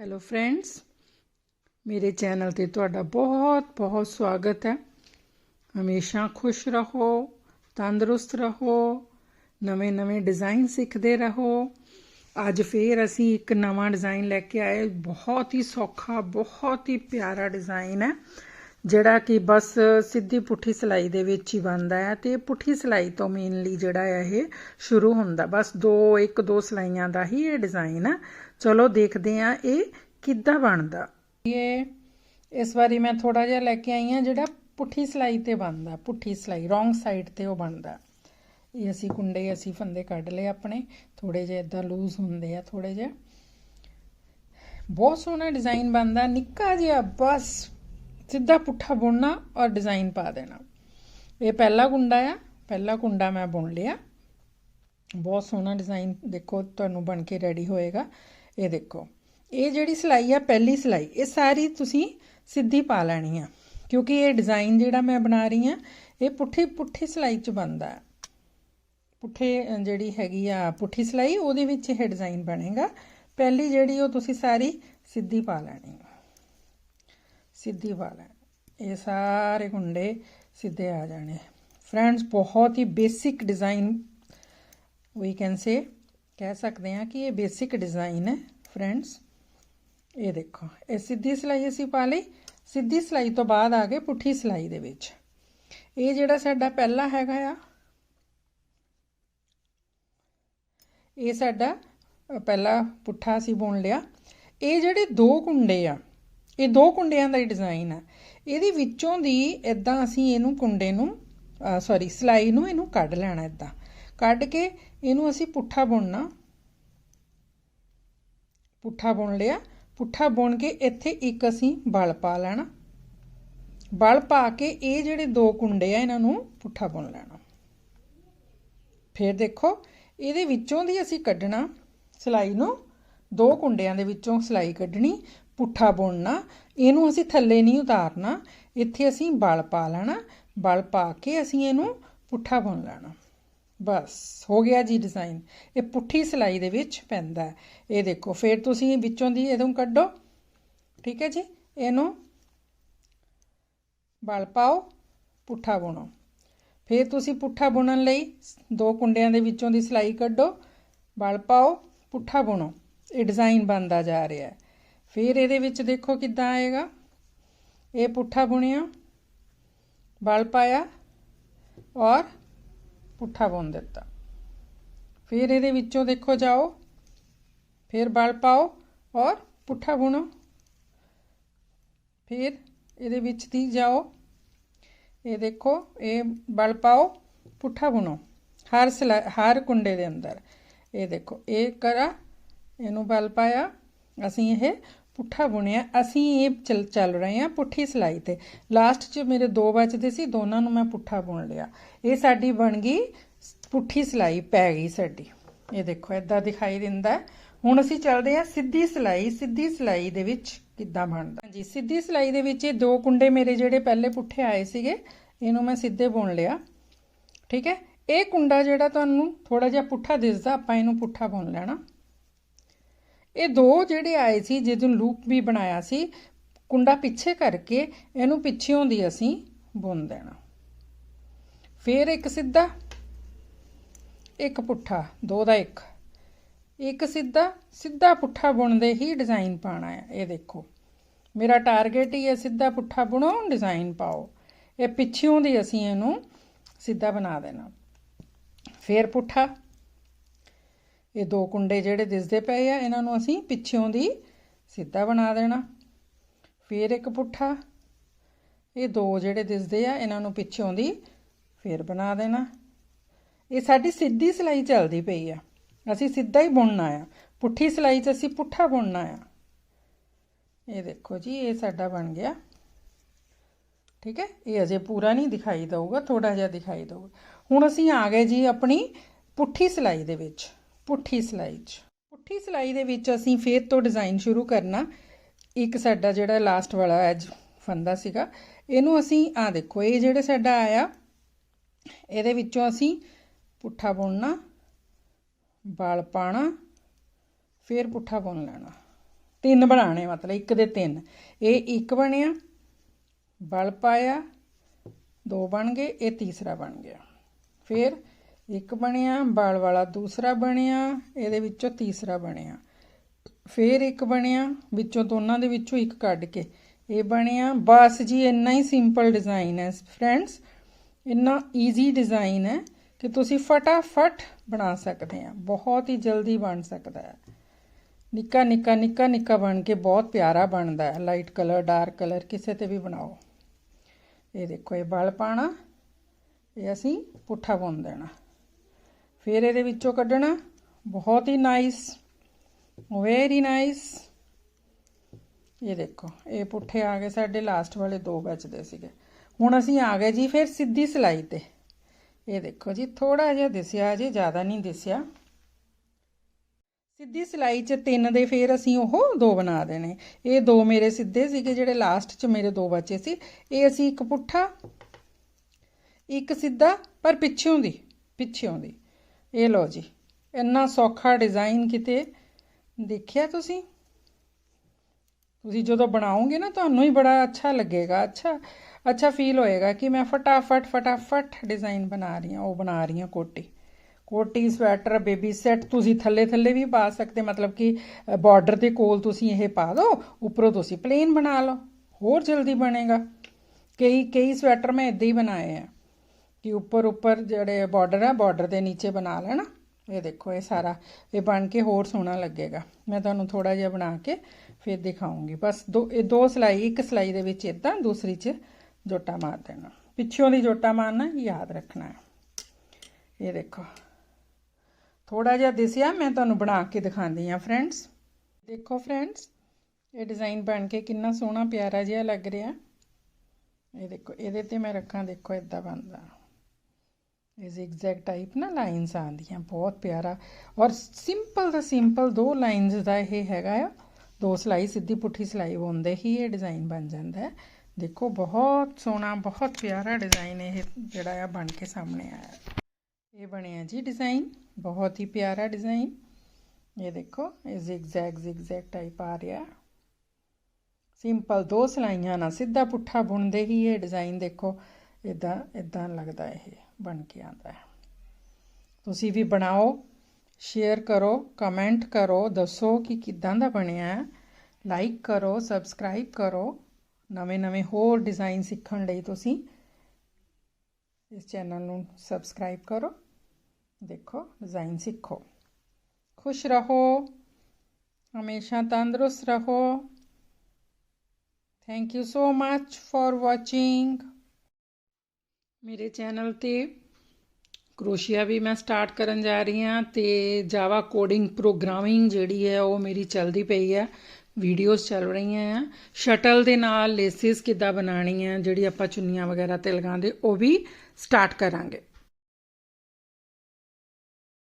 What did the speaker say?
Hello friends ਮੇਰੇ channel ਤੇ ਤੁਹਾਡਾ ਬਹੁਤ ਬਹੁਤ ਸਵਾਗਤ ਹੈ। ਹਮੇਸ਼ਾ ਖੁਸ਼ ਰਹੋ, ਤੰਦਰੁਸਤ ਰਹੋ, ਨਵੇਂ ਨਵੇਂ ਡਿਜ਼ਾਈਨ ਸਿੱਖਦੇ ਰਹੋ। ਅੱਜ ਫੇਰ ਅਸੀਂ ਇੱਕ ਨਵਾਂ ਡਿਜ਼ਾਈਨ ਲੈ ਕੇ ਆਏ। ਬਹੁਤ ਹੀ ਸੌਖਾ, ਬਹੁਤ ਹੀ ਪਿਆਰਾ ਡਿਜ਼ਾਈਨ ਹੈ। ਜਿਹੜਾ ਕਿ ਬਸ ਸਿੱਧੀ ਪੁੱਠੀ ਸਿਲਾਈ ਦੇ ਵਿੱਚ ਹੀ ਬਣਦਾ ਹੈ ਤੇ ਪੁੱਠੀ ਸਿਲਾਈ ਤੋਂ ਮੇਨਲੀ ਜਿਹੜਾ ਹੈ ਇਹ ਸ਼ੁਰੂ ਹੁੰਦਾ। ਬਸ ਦੋ, ਇੱਕ, ਦੋ ਸਿਲਾਈਆਂ ਦਾ ਹੀ ਇਹ ਡਿਜ਼ਾਈਨ ਆ। ਚਲੋ ਦੇਖਦੇ ਹਾਂ ਇਹ ਕਿੱਦਾਂ ਬਣਦਾ। ਇਹ, ਇਸ ਵਾਰੀ ਮੈਂ ਥੋੜਾ ਜਿਹਾ ਲੈ ਕੇ ਆਈ ਹਾਂ ਜਿਹੜਾ ਪੁੱਠੀ ਸਿਲਾਈ ਤੇ ਬਣਦਾ, ਪੁੱਠੀ ਸਿਲਾਈ ਰੋਂਗ ਸਾਈਡ ਤੇ ਉਹ ਬਣਦਾ। ਇਹ ਅਸੀਂ ਕੁੰਡੇ, ਅਸੀਂ ਫੰਦੇ ਕੱਢ ਲਏ ਆਪਣੇ ਥੋੜੇ ਜਿਹਾ ਇਦਾਂ ਲੂਜ਼ ਹੁੰਦੇ ਆ ਥੋੜੇ ਜਿਹਾ। ਬਹੁਤ ਸੋਹਣਾ ਡਿਜ਼ਾਈਨ ਬਣਦਾ, ਨਿੱਕਾ ਜਿਹਾ, ਬਸ ਸਿੱਧਾ ਪੁੱਠਾ ਬੁਣਨਾ ਔਰ ਡਿਜ਼ਾਈਨ ਪਾ ਦੇਣਾ। ਇਹ ਪਹਿਲਾ ਗੁੰਡਾ ਆ, ਪਹਿਲਾ ਗੁੰਡਾ ਮੈਂ ਬੁਣ ਲਿਆ। ਬਹੁਤ ਸੋਹਣਾ ਡਿਜ਼ਾਈਨ ਦੇਖੋ, ਤੁਹਾਨੂੰ ਬਣ ਕੇ ਰੈਡੀ ਹੋਏਗਾ। ਇਹ ਦੇਖੋ, ਇਹ ਜਿਹੜੀ ਸਿਲਾਈ ਆ, ਪਹਿਲੀ ਸਿਲਾਈ, ਇਹ ਸਾਰੀ ਤੁਸੀਂ ਸਿੱਧੀ ਪਾ ਲੈਣੀ ਆ। ਕਿਉਂਕਿ ਇਹ ਡਿਜ਼ਾਈਨ ਜਿਹੜਾ ਮੈਂ ਬਣਾ ਰਹੀ ਆ, ਇਹ ਪੁੱਠੀ ਪੁੱਠੀ ਸਿਲਾਈ ਚ ਬਣਦਾ ਹੈ ਪੁੱਠੇ ਜਿਹੜੀ ਹੈਗੀ ਆ ਪੁੱਠੀ ਸਿਲਾਈ, ਉਹਦੇ ਵਿੱਚ ਇਹ ਡਿਜ਼ਾਈਨ ਬਣੇਗਾ। ਪਹਿਲੀ ਜਿਹੜੀ ਉਹ ਤੁਸੀਂ ਸਾਰੀ ਸਿੱਧੀ ਪਾ ਲੈਣੀ ਆ ਸਿੱਧੀ ਪਾ ਲੈਣੀ ਇਹ ਸਾਰੇ ਕੁੰਡੇ ਸਿੱਧੇ ਆ ਜਾਣੇ ਫਰੈਂਡਸ ਬਹੁਤ ਹੀ basic design we can say ਕਹਿ ਸਕਦੇ ਹਾਂ ਕਿ ਇਹ ਬੇਸਿਕ ਡਿਜ਼ਾਈਨ ਹੈ ਫਰੈਂਡਸ ਇਹ ਦੇਖੋ ਇਹ ਸਿੱਧੀ ਸਿਲਾਈ ਅਸੀਂ ਪਾ ਲਈ ਸਿੱਧੀ ਸਿਲਾਈ ਤੋਂ ਬਾਅਦ ਆ ਗਏ ਪੁੱਠੀ ਸਿਲਾਈ ਦੇ ਵਿੱਚ ਇਹ ਜਿਹੜਾ ਸਾਡਾ ਪਹਿਲਾ ਹੈਗਾ ਆ ਇਹ ਸਾਡਾ ਪਹਿਲਾ ਪੁੱਠਾ ਅਸੀਂ ਬੁਣ ਲਿਆ ਇਹ ਜਿਹੜੇ ਦੋ ਕੁੰਡੇ ਆ ਇਹ ਦੋ ਕੁੰਡਿਆਂ ਦਾ ਹੀ ਡਿਜ਼ਾਈਨ ਆ। ਇਹਦੇ ਵਿੱਚੋਂ ਦੀ ਇਦਾਂ ਅਸੀਂ ਇਹਨੂੰ ਕੁੰਡੇ ਨੂੰ ਸੌਰੀ ਸਿਲਾਈ ਨੂੰ ਇਹਨੂੰ ਕੱਢ ਲੈਣਾ ਇਦਾਂ ਕੱਢ ਕੇ ਇਹਨੂੰ ਅਸੀਂ ਪੁੱਠਾ ਬੁਣਨਾ। ਪੁੱਠਾ ਬੁਣ ਲਿਆ। ਪੁੱਠਾ ਬੁਣ ਕੇ ਇੱਥੇ ਇੱਕ ਅਸੀਂ ਬਲ ਪਾ ਲੈਣਾ। ਬਲ ਪਾ ਕੇ ਇਹ ਜਿਹੜੇ ਦੋ ਕੁੰਡੇ ਆ, ਇਹਨਾਂ ਨੂੰ ਪੁੱਠਾ ਬੁਣ ਲੈਣਾ। ਫਿਰ ਦੇਖੋ, ਇਹਦੇ ਵਿੱਚੋਂ ਦੀ ਅਸੀਂ ਕੱਢਣਾ ਸਿਲਾਈ ਨੂੰ। ਦੋ ਕੁੰਡਿਆਂ ਦੇ ਵਿੱਚੋਂ ਸਿਲਾਈ ਕੱਢਣੀ। ਪੁੱਠਾ ਬੁਣਨਾ, ਇਹਨੂੰ ਅਸੀਂ ਥੱਲੇ ਨਹੀਂ ਉਤਾਰਨਾ, ਇੱਥੇ ਅਸੀਂ ਬਲ ਪਾ ਲੈਣਾ, ਬਲ ਪਾ ਕੇ ਅਸੀਂ ਇਹਨੂੰ ਪੁੱਠਾ ਬੁਣ ਲੈਣਾ। ਬਸ, ਹੋ ਗਿਆ ਜੀ ਡਿਜ਼ਾਈਨ ਇਹ ਪੁੱਠੀ ਸਿਲਾਈ ਦੇ ਵਿੱਚ ਪੈਂਦਾ ਇਹ ਦੇਖੋ, ਫਿਰ ਤੁਸੀਂ ਵਿੱਚੋਂ ਦੀ ਇਹਨੂੰ ਕੱਢੋ। ਠੀਕ ਹੈ ਜੀ? ਇਹਨੂੰ ਬਲ ਪਾਓ, ਪੁੱਠਾ ਬੁਣੋ। ਫਿਰ ਤੁਸੀਂ ਪੁੱਠਾ ਬੁਣਨ ਲਈ ਦੋ ਕੁੰਡਿਆਂ ਦੇ ਵਿੱਚੋਂ ਦੀ ਸਿਲਾਈ ਕੱਢੋ, ਬਲ ਪਾਓ, ਪੁੱਠਾ ਬੁਣੋ। ਇਹ ਡਿਜ਼ਾਈਨ ਬਣਦਾ ਜਾ ਰਿਹਾ ਹੈ। ਫਿਰ ਇਹਦੇ ਵਿੱਚ ਦੇਖੋ ਕਿੱਦਾਂ ਆਏਗਾ। ਇਹ ਪੁੱਠਾ ਬੁਣਿਆ, ਬਲ ਪਾਇਆ ਔਰ ਪੁੱਠਾ ਬੁਣ ਦਿੱਤਾ। ਫਿਰ ਇਹਦੇ ਵਿੱਚੋਂ ਦੇਖੋ ਜਾਓ, ਫਿਰ ਬਲ ਪਾਓ ਔਰ ਪੁੱਠਾ ਬੁਣੋ। ਫਿਰ ਇਹਦੇ ਵਿੱਚ ਦੀ ਜਾਓ, ਇਹ ਦੇਖੋ, ਇਹ ਬਲ ਪਾਓ, ਪੁੱਠਾ ਬੁਣੋ। ਹਰ ਹਰ ਕੁੰਡੇ ਦੇ ਅੰਦਰ। ਇਹ ਦੇਖੋ, ਇਹ ਕਰਾ, ਇਹਨੂੰ ਬਲ ਪਾਇਆ, ਅਸੀਂ ਇਹ ਪੁੱਠਾ ਬੁਣਿਆ, ਅਸੀਂ ਇਹ ਚੱਲ ਚੱਲ ਰਹੇ ਹਾਂ ਪੁੱਠੀ ਸਿਲਾਈ ਤੇ। ਲਾਸਟ 'ਚ ਮੇਰੇ ਦੋ ਬਚਦੇ ਸੀ, ਦੋਨਾਂ ਨੂੰ ਮੈਂ ਪੁੱਠਾ ਬੁਣ ਲਿਆ। ਇਹ ਸਾਡੀ ਬਣ ਗਈ ਪੁੱਠੀ ਸਿਲਾਈ, ਪੈ ਗਈ ਸਾਡੀ। ਇਹ ਦੇਖੋ ਇਦਾਂ ਦਿਖਾਈ ਦਿੰਦਾ ਹੁਣ ਅਸੀਂ ਚੱਲਦੇ ਹਾਂ ਸਿੱਧੀ ਸਿਲਾਈ ਸਿੱਧੀ ਸਿਲਾਈ ਦੇ ਵਿੱਚ ਕਿੱਦਾਂ ਬਣਦਾ। ਹਾਂਜੀ, ਸਿੱਧੀ ਸਿਲਾਈ ਦੇ ਵਿੱਚ ਇਹ ਦੋ ਕੁੰਡੇ ਮੇਰੇ ਜਿਹੜੇ ਪਹਿਲੇ ਪੁੱਠੇ ਆਏ ਸੀਗੇ, ਇਹਨੂੰ ਮੈਂ ਸਿੱਧੇ ਬੁਣ ਲਿਆ। ਠੀਕ ਹੈ? ਇਹ ਕੁੰਡਾ ਜਿਹੜਾ ਤੁਹਾਨੂੰ ਥੋੜਾ ਜਿਹਾ ਪੁੱਠਾ ਦਿਸਦਾ, ਆਪਾਂ ਇਹਨੂੰ ਪੁੱਠਾ ਬੁਣ ਲੈਣਾ। ਇਹ ਦੋ ਜਿਹੜੇ ਆਏ ਸੀ ਜਦੋਂ ਲੂਪ ਵੀ ਬਣਾਇਆ ਸੀ, ਕੁੰਡਾ ਪਿੱਛੇ ਕਰਕੇ ਇਹਨੂੰ ਪਿੱਛੇੋਂ ਦੀ ਅਸੀਂ ਬੁਣ ਦੇਣਾ। ਫਿਰ ਇੱਕ ਸਿੱਧਾ, ਇੱਕ ਪੁੱਠਾ, ਦੋ ਦਾ ਇੱਕ। ਇੱਕ ਸਿੱਧਾ ਸਿੱਧਾ ਪੁੱਠਾ ਬੁਣਦੇ ਹੀ ਡਿਜ਼ਾਈਨ ਪਾਣਾ ਹੈ, ਇਹ ਦੇਖੋ। ਮੇਰਾ ਟਾਰਗੇਟ ਹੀ ਹੈ ਸਿੱਧਾ ਪੁੱਠਾ ਬੁਣੋ ਡਿਜ਼ਾਈਨ ਪਾਓ। ਇਹ ਪਿੱਛੇੋਂ ਦੀ ਅਸੀਂ ਇਹਨੂੰ ਸਿੱਧਾ ਬਣਾ ਦੇਣਾ। ਫਿਰ ਪੁੱਠਾ ਇਹ ਦੋ ਕੁੰਡੇ ਜਿਹੜੇ ਦਿਸਦੇ ਪਏ ਆ, ਇਹਨਾਂ ਨੂੰ ਅਸੀਂ ਪਿੱਛੋਂ ਦੀ ਸਿੱਧਾ ਬਣਾ ਦੇਣਾ। ਫਿਰ ਇੱਕ ਪੁੱਠਾ। ਇਹ ਦੋ ਜਿਹੜੇ ਦਿਸਦੇ ਆ, ਇਹਨਾਂ ਨੂੰ ਪਿੱਛੋਂ ਦੀ ਫਿਰ ਬਣਾ ਦੇਣਾ। ਇਹ ਸਾਡੀ ਸਿੱਧੀ ਸਿਲਾਈ ਚੱਲਦੀ ਪਈ ਆ। ਅਸੀਂ ਸਿੱਧਾ ਹੀ ਬੁਣਨਾ ਆ। ਪੁੱਠੀ ਸਿਲਾਈ 'ਚ ਅਸੀਂ ਪੁੱਠਾ ਬੁਣਨਾ ਆ। ਇਹ ਦੇਖੋ ਜੀ, ਇਹ ਸਾਡਾ ਬਣ ਗਿਆ। ਠੀਕ ਹੈ? ਇਹ ਅਜੇ ਪੂਰਾ ਨਹੀਂ ਦਿਖਾਈ ਦਊਗਾ ਥੋੜਾ ਜਿਹਾ ਦਿਖਾਈ ਦਊਗਾ। ਹੁਣ ਅਸੀਂ ਆ ਗਏ ਜੀ ਆਪਣੀ ਪੁੱਠੀ ਸਿਲਾਈ ਦੇ ਵਿੱਚ। ਪੁੱਠੀ ਸਿਲਾਈ 'ਚ। ਪੁੱਠੀ ਸਿਲਾਈ ਦੇ ਵਿੱਚ ਅਸੀਂ ਫੇਰ ਤੋਂ ਡਿਜ਼ਾਈਨ ਸ਼ੁਰੂ ਕਰਨਾ। ਇੱਕ ਸਾਡਾ ਜਿਹੜਾ ਲਾਸਟ ਵਾਲਾ ਐਜ ਫੰਦਾ ਸੀਗਾ, ਇਹਨੂੰ ਅਸੀਂ ਆ ਦੇਖੋ, ਇਹ ਜਿਹੜਾ ਸਾਡਾ ਆਇਆ, ਇਹਦੇ ਵਿੱਚੋਂ ਅਸੀਂ ਪੁੱਠਾ ਬੁਣਨਾ ਬਲ ਪਾਣਾ, ਫਿਰ ਪੁੱਠਾ ਬੁਣ ਲੈਣਾ। ਤਿੰਨ ਬਣਾਣੇ ਮਤਲਬ ਇੱਕ ਦੇ ਤਿੰਨ। ਇਹ ਇੱਕ ਬਣਿਆ ਬਲ ਪਾਇਆ, ਦੋ ਬਣ ਗਏ, ਇਹ ਤੀਸਰਾ ਬਣ ਗਿਆ। ਫਿਰ ਇੱਕ ਬਣਿਆ ਬਲ ਵਾਲਾ ਦੂਸਰਾ ਬਣਿਆ, ਇਹਦੇ ਵਿੱਚੋਂ ਤੀਸਰਾ ਬਣਿਆ। ਫਿਰ ਇੱਕ ਬਣਿਆ, ਵਿੱਚੋਂ ਦੋਨਾਂ ਦੇ ਵਿੱਚੋਂ ਇੱਕ ਕੱਢ ਕੇ। ਇਹ ਬਣਿਆ। ਬਸ ਜੀ, ਇੰਨਾ ਹੀ ਸਿੰਪਲ ਡਿਜ਼ਾਈਨ ਹੈ ਫਰੈਂਡਸ ਇੰਨਾ ਈਜ਼ੀ ਡਿਜ਼ਾਈਨ ਹੈ ਕਿ ਤੁਸੀਂ ਫਟਾਫਟ ਬਣਾ ਸਕਦੇ ਆ ਬਹੁਤ ਹੀ ਜਲਦੀ ਬਣ ਸਕਦਾ ਹੈ। ਨਿੱਕਾ ਨਿੱਕਾ ਨਿੱਕਾ ਨਿੱਕਾ ਬਣ ਕੇ ਬਹੁਤ ਪਿਆਰਾ ਬਣਦਾ ਹੈ। ਲਾਈਟ ਕਲਰ ਡਾਰਕ ਕਲਰ ਕਿਸੇ ਤੇ ਵੀ ਬਣਾਓ। ਇਹ ਦੇਖੋ, ਇਹ ਬਲ ਪਾਣਾ ਇਹ ਅਸੀਂ ਪੁੱਠਾ ਬੁਣ ਦੇਣਾ। ਫਿਰ ਇਹਦੇ ਵਿੱਚੋਂ ਕੱਢਣਾ। ਬਹੁਤ ਹੀ ਨਾਈਸ ਵੈਰੀ ਨਾਈਸ ਇਹ ਦੇਖੋ, ਇਹ ਪੁੱਠੇ ਆ ਗਏ ਸਾਡੇ ਲਾਸਟ ਵਾਲੇ ਦੋ ਬਚਦੇ ਸੀਗੇ। ਹੁਣ ਅਸੀਂ ਆ ਗਏ ਜੀ ਫਿਰ ਸਿੱਧੀ ਸਿਲਾਈ ਤੇ। ਇਹ ਦੇਖੋ ਜੀ ਥੋੜਾ ਜਿਹਾ ਦਿਸਿਆ ਜੀ ਜ਼ਿਆਦਾ ਨਹੀਂ ਦਿਸਿਆ। ਸਿੱਧੀ ਸਿਲਾਈ 'ਚ ਤਿੰਨ ਦੇ ਫਿਰ ਅਸੀਂ ਉਹ ਦੋ ਬਣਾ ਦੇਣੇ। ਇਹ ਦੋ ਮੇਰੇ ਸਿੱਧੇ ਸੀਗੇ, ਜਿਹੜੇ ਲਾਸਟ 'ਚ ਮੇਰੇ ਦੋ ਬਚੇ ਸੀ। ਇਹ ਅਸੀਂ ਇੱਕ ਪੁੱਠਾ, ਇੱਕ ਸਿੱਧਾ, ਪਰ ਪਿੱਛੋਂ ਦੀ ਪਿੱਛੋਂ ਦੀ। ਇਹ ਲਓ ਜੀ, ਇੰਨਾ ਸੌਖਾ ਡਿਜ਼ਾਈਨ ਕਿਤੇ ਦੇਖਿਆ ਤੁਸੀਂ? ਤੁਸੀਂ ਜਦੋਂ ਬਣਾਓਗੇ ਨਾ ਤੁਹਾਨੂੰ ਹੀ ਬੜਾ ਅੱਛਾ ਲੱਗੇਗਾ, ਅੱਛਾ ਅੱਛਾ ਫੀਲ ਹੋਏਗਾ ਕਿ ਮੈਂ ਫਟਾਫਟ ਫਟਾਫਟ ਡਿਜ਼ਾਈਨ ਬਣਾ ਰਹੀ ਹਾਂ, ਉਹ ਬਣਾ ਰਹੀ ਹਾਂ ਕੋਟੀ। ਕੋਟੀ ਸਵੈਟਰ ਬੇਬੀ ਸੈੱਟ ਤੁਸੀਂ ਥੱਲੇ ਥੱਲੇ ਵੀ ਪਾ ਸਕਦੇ, ਮਤਲਬ ਕਿ ਬਾਰਡਰ ਦੇ ਕੋਲ ਤੁਸੀਂ ਇਹ ਪਾ ਦਿਓ ਉੱਪਰੋਂ ਤੁਸੀਂ ਪਲੇਨ ਬਣਾ ਲਓ, ਹੋਰ ਜਲਦੀ ਬਣੇਗਾ। ਕਈ ਕਈ ਸਵੈਟਰ ਮੈਂ ਇਦਾਂ ਹੀ ਬਣਾਏ ਆ। ਕਿ ਉੱਪਰ ਉੱਪਰ ਜਿਹੜੇ ਬਾਰਡਰ ਆ ਬਾਰਡਰ ਦੇ ਨੀਚੇ ਬਣਾ ਲੈਣਾ। ਇਹ ਦੇਖੋ, ਇਹ ਸਾਰਾ, ਇਹ ਬਣ ਕੇ ਹੋਰ ਸੋਹਣਾ ਲੱਗੇਗਾ। ਮੈਂ ਤੁਹਾਨੂੰ ਥੋੜਾ ਜਿਹਾ ਬਣਾ ਕੇ ਫਿਰ ਦਿਖਾਉਂਗੀ। ਬਸ ਦੋ, ਇਹ ਦੋ ਸਲਾਈ, ਇੱਕ ਸਲਾਈ ਦੇ ਵਿੱਚ ਇਦਾਂ ਦੂਸਰੀ 'ਚ ਜੋਟਾ ਮਾਰ ਦੇਣਾ। ਪਿੱਛੋਂ ਦੀ ਜੋਟਾ ਮਾਰਨਾ, ਯਾਦ ਰੱਖਣਾ ਹੈ। ਇਹ ਦੇਖੋ ਥੋੜਾ ਜਿਹਾ ਦਿਸਿਆ, ਮੈਂ ਤੁਹਾਨੂੰ ਬਣਾ ਕੇ ਦਿਖਾਉਂਦੀ ਆ ਫਰੈਂਡਸ ਦੇਖੋ ਫਰੈਂਡਸ ਇਹ ਡਿਜ਼ਾਈਨ ਬਣ ਕੇ ਕਿੰਨਾ ਸੋਹਣਾ, ਪਿਆਰਾ ਜਿਹਾ ਲੱਗ ਰਿਹਾ। ਇਹ ਦੇਖੋ, ਇਹਦੇ ਤੇ ਮੈਂ ਰੱਖਾਂ, ਦੇਖੋ ਇਦਾਂ ਬਣਦਾ। ਇਹ zigzag ਟਾਈਪ ਨਾ ਲਾਈਨਸ ਆਉਂਦੀਆਂ, ਬਹੁਤ ਪਿਆਰਾ। ਔਰ ਸਿੰਪਲ ਦਾ ਸਿੰਪਲ ਦੋ ਲਾਈਨਸ ਦਾ ਇਹ ਹੈਗਾ ਆ। ਦੋ ਸਲਾਈ, ਸਿੱਧੀ ਪੁੱਠੀ ਸਲਾਈ ਬੁਣਦੇ ਹੀ ਇਹ ਡਿਜ਼ਾਈਨ ਬਣ ਜਾਂਦਾ ਹੈ। ਦੇਖੋ, ਬਹੁਤ ਸੋਹਣਾ, ਬਹੁਤ ਪਿਆਰਾ ਡਿਜ਼ਾਈਨ ਇਹ ਜਿਹੜਾ ਆ ਬਣ ਕੇ ਸਾਹਮਣੇ ਆਇਆ। ਇਹ ਬਣਿਆ ਜੀ ਡਿਜ਼ਾਈਨ ਬਹੁਤ ਹੀ ਪਿਆਰਾ ਡਿਜ਼ਾਈਨ ਇਹ ਦੇਖੋ ਇਹ zigzag zigzag ਟਾਈਪ ਆ ਰਿਹਾ। ਸਿੰਪਲ ਦੋ ਸਲਾਈਆਂ ਨਾਲ ਸਿੱਧਾ ਪੁੱਠਾ ਬੁਣਦੇ ਹੀ ਇਹ ਡਿਜ਼ਾਈਨ ਦੇਖੋ ਇਦਾਂ ਇਦਾਂ ਲੱਗਦਾ ਇਹ। ਬਣ ਕੇ ਆਉਂਦਾ ਹੈ। ਤੁਸੀਂ ਵੀ ਬਣਾਓ ਸ਼ੇਅਰ ਕਰੋ ਕਮੈਂਟ ਕਰੋ, ਦੱਸੋ ਕਿ ਕਿਦਾਂ ਦਾ ਬਣਿਆ ਹੈ। ਲਾਈਕ ਕਰੋ ਸਬਸਕ੍ਰਾਈਬ ਕਰੋ। ਨਵੇਂ ਨਵੇਂ ਹੋਰ ਡਿਜ਼ਾਈਨ ਸਿੱਖਣ ਲਈ ਤੁਸੀਂ ਇਸ ਚੈਨਲ ਨੂੰ ਸਬਸਕ੍ਰਾਈਬ ਕਰੋ। ਦੇਖੋ ਡਿਜ਼ਾਈਨ ਸਿੱਖੋ। ਖੁਸ਼ ਰਹੋ। ਹਮੇਸ਼ਾ ਤੰਦਰੁਸਤ ਰਹੋ। Thank you so much for watching ਮੇਰੇ ਚੈਨਲ ਤੇ ਕਰੋਸ਼ੀਆ ਵੀ ਮੈਂ ਸਟਾਰਟ ਕਰਨ ਜਾ ਰਹੀ ਹਾਂ ਤੇ ਜਾਵਾ ਕੋਡਿੰਗ ਪ੍ਰੋਗਰਾਮਿੰਗ ਜਿਹੜੀ ਹੈ ਉਹ ਮੇਰੀ ਚੱਲਦੀ ਪਈ ਹੈ ਵੀਡੀਓਜ਼ ਚੱਲ ਰਹੀਆਂ ਆ। ਸ਼ਟਲ ਦੇ ਨਾਲ ਲੇਸਿਸ ਕਿੱਦਾਂ ਬਣਾਉਣੀ ਹੈ ਜਿਹੜੀ ਆਪਾਂ ਚੁੰਨੀਆਂ ਵਗੈਰਾ ਤੇ ਲਗਾਉਂਦੇ, ਉਹ ਵੀ ਸਟਾਰਟ ਕਰਾਂਗੇ।